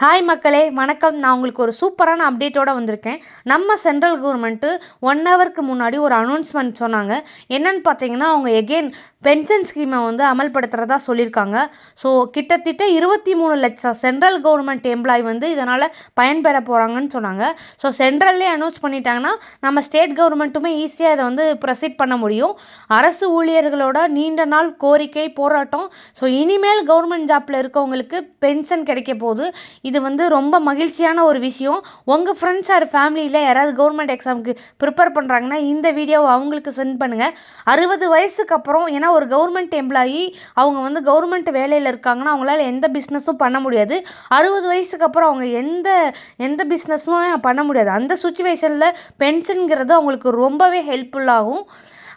Hi மக்களே. வணக்கம். நான் உங்களுக்கு ஒரு சூப்பரான அப்டேட்டோடு வந்திருக்கேன். நம்ம சென்ட்ரல் கவர்மெண்ட்டு ஒன் ஹவருக்கு முன்னாடி ஒரு அனௌன்ஸ்மெண்ட் சொன்னாங்க. என்னன்னு பார்த்தீங்கன்னா அவங்க எகெயின் பென்ஷன் ஸ்கீமை வந்து அமல்படுத்துகிறதா சொல்லியிருக்காங்க. ஸோ கிட்டத்தட்ட இருபத்தி மூணு லட்சம் சென்ட்ரல் கவர்மெண்ட் எம்ப்ளாய் வந்து இதனால் பயன்பெற போகிறாங்கன்னு சொன்னாங்க. ஸோ சென்ட்ரல்லே அனௌன்ஸ் பண்ணிட்டாங்கன்னா நம்ம ஸ்டேட் கவர்மெண்ட்டுமே ஈஸியாக இதை வந்து ப்ரொசீட் பண்ண முடியும். அரசு ஊழியர்களோட நீண்ட நாள் கோரிக்கை போராட்டம். ஸோ இனிமேல் கவர்மெண்ட் ஜாப்பில் இருக்கவங்களுக்கு பென்ஷன் கிடைக்க போகுது. இது வந்து ரொம்ப மகிழ்ச்சியான ஒரு விஷயம். உங்கள் ஃப்ரெண்ட்ஸ் ஆர் ஃபேமிலியில் யாராவது கவர்மெண்ட் எக்ஸாமுக்கு ப்ரிப்பேர் பண்ணுறாங்கன்னா இந்த வீடியோவை அவங்களுக்கு சென்ட் பண்ணுங்கள் அறுபது வயசுக்கு அப்புறம் ஏன்னா ஒரு கவர்மெண்ட் எம்ப்ளாயி அவங்க வந்து கவர்மெண்ட் வேலையில் இருக்காங்கன்னா அவங்களால எந்த பிஸ்னஸும் பண்ண முடியாது. அறுபது வயசுக்கு அப்புறம் அவங்க எந்த எந்த பிஸ்னஸும் பண்ண முடியாது. அந்த சுச்சுவேஷனில் பென்ஷனுங்கிறது அவங்களுக்கு ரொம்பவே ஹெல்ப்ஃபுல்லாகும்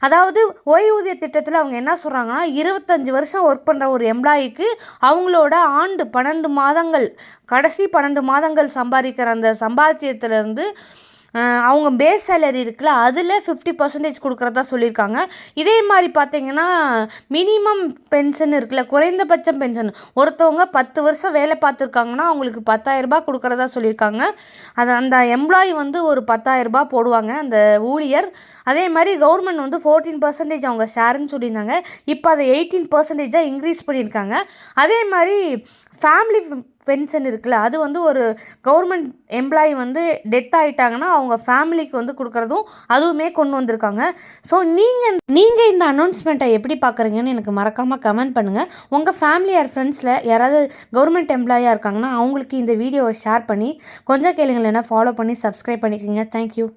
அதாவது ஓய்வூதிய திட்டத்தில் அவங்க என்ன சொல்கிறாங்கன்னா இருபத்தஞ்சி வருஷம் ஒர்க் பண்ணுற ஒரு எம்ப்ளாயிக்கு அவங்களோட ஆண்டு பன்னெண்டு மாதங்கள் கடைசி பன்னெண்டு மாதங்கள் சம்பாதிக்கிற அந்த சம்பாத்தியத்திலேருந்து அவங்க பேஸ் சேலரி இருக்குல்ல அதில் ஃபிஃப்டி பர்சன்டேஜ் கொடுக்குறதா சொல்லியிருக்காங்க. இதே மாதிரி பார்த்தீங்கன்னா மினிமம் பென்ஷன் இருக்குல்ல குறைந்தபட்சம் பென்ஷன் ஒருத்தவங்க பத்து வருஷம் வேலை பார்த்துருக்காங்கன்னா அவங்களுக்கு பத்தாயிரரூபா கொடுக்குறதா சொல்லியிருக்காங்க. அது அந்த எம்ப்ளாயி வந்து ஒரு பத்தாயிரரூபா போடுவாங்க அந்த ஊழியர். அதே மாதிரி கவர்மெண்ட் வந்து ஃபோர்டீன் பர்சன்டேஜ் அவங்க ஷேருன்னு சொல்லியிருந்தாங்க. இப்போ அதை எயிட்டீன் பர்சன்டேஜாக இன்க்ரீஸ் பண்ணியிருக்காங்க. அதே மாதிரி ஃபேமிலி பென்ஷன் இருக்குல்ல அது வந்து ஒரு கவர்மெண்ட் எம்ப்ளாயி வந்து டெத் ஆகிட்டாங்கன்னா அவங்க ஃபேமிலிக்கு வந்து கொடுக்குறதும் அதுவுமே கொண்டு வந்திருக்காங்க. ஸோ நீங்கள் நீங்கள் இந்த அனௌன்ஸ்மெண்ட்டை எப்படி பார்க்குறீங்கன்னு எனக்கு மறக்காமல் கமெண்ட் பண்ணுங்கள் உங்கள் ஃபேமிலி ஆர் ஃப்ரெண்ட்ஸில் யாராவது கவர்மெண்ட் எம்ப்ளாயாக இருக்காங்கன்னா அவங்களுக்கு இந்த வீடியோவை ஷேர் பண்ணி கொஞ்சம் கேளுங்கள் ஃபாலோ பண்ணி சப்ஸ்கிரைப் பண்ணிக்கோங்க. தேங்க்யூ